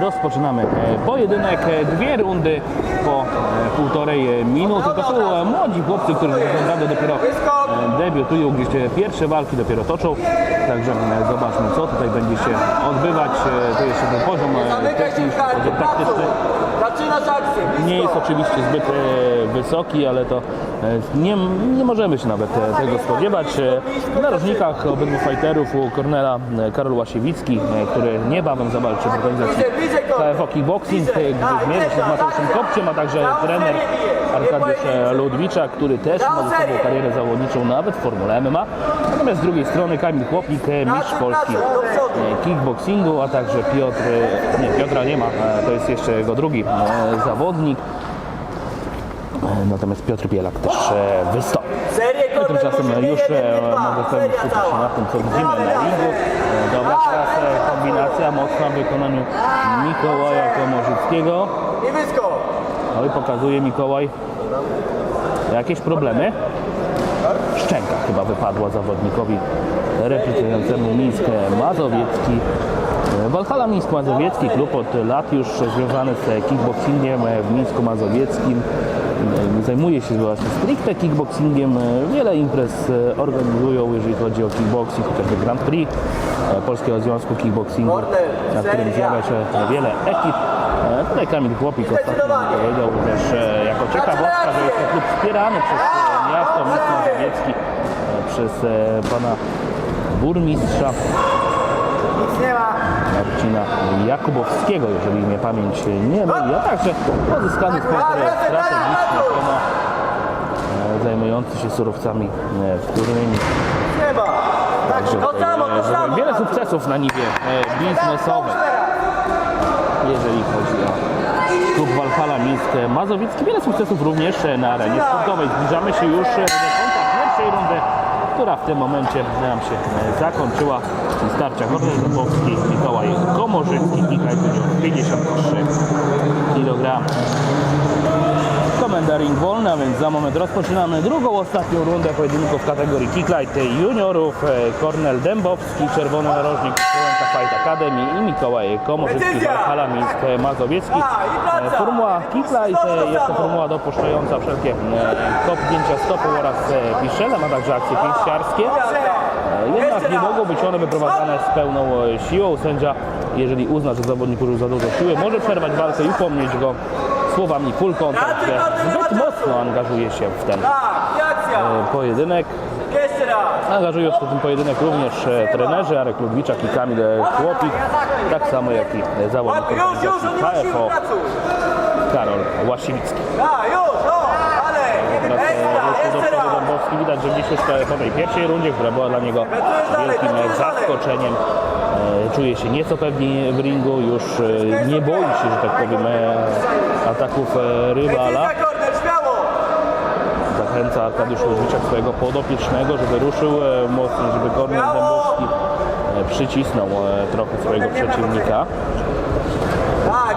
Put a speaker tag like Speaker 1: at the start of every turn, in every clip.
Speaker 1: rozpoczynamy e, pojedynek. E, Dwie rundy po e, półtorej minuty. To są młodzi chłopcy, którzy naprawdę dopiero debiutują, gdzieś pierwsze walki dopiero toczą. Także zobaczmy, co tutaj będzie się odbywać. To jeszcze ten poziom techniczny, poziom taktyczny. Nie jest oczywiście zbyt e, wysoki, ale to e, nie, nie możemy się nawet e, tego spodziewać. W narożnikach obydwu fighterów u Kornela Karol Łasiewicki, który niebawem zawalczy w organizacji KFO Kickboxing, gdzie zmierzy się z Mateuszem Kopciem, a także trener Arkadiusz e, Ludwicza, który też ma ze sobą karierę zawodniczą nawet w Formule MMA. Natomiast z drugiej strony Kamil Chłopnik, e, mistrz Polski e, kickboxingu, a także Piotr, nie Piotra nie ma, to jest jeszcze jego drugi zawodnik. Natomiast Piotr Bielak też wystąpi. My tymczasem już mogę sobie skupić się na tym, co widzimy na ringu. Dobra, teraz kombinacja mocna w wykonaniu Mikołaja Komorzyckiego.
Speaker 2: I
Speaker 1: pokazuje Mikołaj jakieś problemy. Szczęka chyba wypadła zawodnikowi reprezentującemu Mińsk Mazowiecki. Walhalla Mińsk Mazowiecki, klub od lat już związany z kickboxingiem w Mińsku Mazowieckim. Zajmuje się właśnie stricte kickboxingiem. Wiele imprez organizują, jeżeli chodzi o kickboxing, chociażby Grand Prix Polskiego Związku Kickboxingu, na którym zjawia się wiele ekip. Tutaj Kamil Chłopik ostatnio powiedział też e, jako ciekawostka, że jest to klub wspierany przez e, miasto Mińsk Mazowiecki, e, przez pana burmistrza. Marcina Jakubowskiego, jeżeli mnie pamięć nie myli, a także pozyskany sposób strategiczny e, zajmujący się surowcami wtórnymi.
Speaker 2: Nie ma.
Speaker 1: Także
Speaker 2: To to samo.
Speaker 1: wiele sukcesów na niwie biznesowych. Jeżeli chodzi o klub Walhalla Mińsk Mazowiecki. Wiele sukcesów również na arenie sportowej. Zbliżamy się już do końca pierwszej rundy, która w tym momencie nam się e, zakończyła. Starcia Kornel Dąbowski, Mikołaj Komorzycki, Kikaj 53 kg. Ring wolna, więc za moment rozpoczynamy drugą, ostatnią rundę pojedynku w kategorii Kicklight juniorów. E, Kornel Dębowski, czerwony narożnik Słowenka Fight Academy i Mikołaj Komorzycki, Walhalla Mińsk Mazowiecki. E, Formuła Kicklight e, jest to formuła dopuszczająca wszelkie e, kopnięcia stopą oraz e, piszczelem, a także akcje pięściarskie. E, Jednak nie mogą być one wyprowadzane z pełną e, siłą. Sędzia, jeżeli uzna, że zawodnik użył za dużo siły, może przerwać walkę i upomnieć go słowami full contact, że zbyt mocno angażuje się w ten
Speaker 2: Tak,
Speaker 1: e, pojedynek. Angażują się w ten pojedynek również e, trenerzy Arek Ludwiczak i Kamil Chłopik, tak samo jak i e, zawodnik KFO. Karol Łasiewicki. Widać, że gdzieś już po tej pierwszej rundzie, która była dla niego wielkim zaskoczeniem, e, czuje się nieco pewniej w ringu, już e, nie boi się, że tak powiem, e, ataków rywala. Zachęca Arkadiusz Ludwiczak swojego podopiecznego, żeby ruszył mocniej, żeby Kornel Dębowski przycisnął trochę swojego przeciwnika.
Speaker 2: Tak.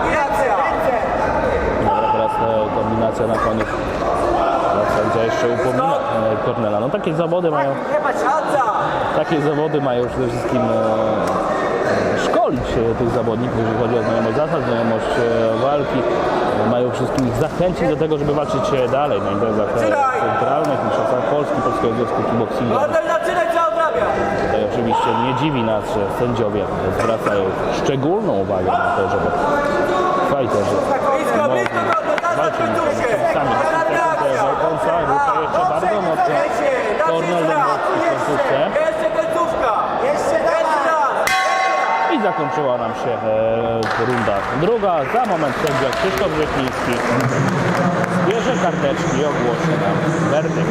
Speaker 1: Dobra, teraz kombinacja na koniec. Sędzia jeszcze upomina Kornela. No takie zawody mają,
Speaker 2: szansa.
Speaker 1: takie zawody mają przede wszystkim e, e, szkolić tych zawodników, jeżeli chodzi o znajomość zasad, znajomość e, walki. Mają wszystkim ich zachęcić do tego, żeby walczyć dalej na imprezach centralnych, mistrzostwach Polski, Polskiego Związku Kickboxingu. Tutaj oczywiście nie dziwi nas, że sędziowie zwracają szczególną uwagę na to, żeby fajterzy walczyli
Speaker 2: kończą się.
Speaker 1: sami.
Speaker 2: Ostatnia akcja.
Speaker 1: Walcząca rusza jeszcze bardzo mocno. Kornel Dębowski w końcówce.
Speaker 2: Jeszcze końcówka. Jeszcze raz.
Speaker 1: I zakończyła nam się e, runda druga. Za moment sędzia Krzysztof Rzekliński zbierze karteczki i ogłosi nam werdykt.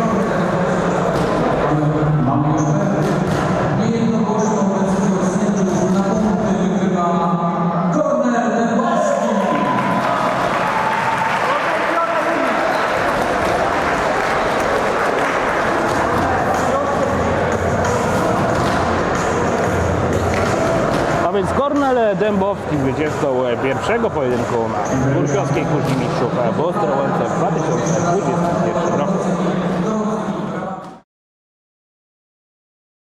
Speaker 1: Kornel Dębowski zwycięzcą pierwszego pojedynku na Górpiowskiej Kuźni Mistrzów w Ostrołęce w 2021 roku.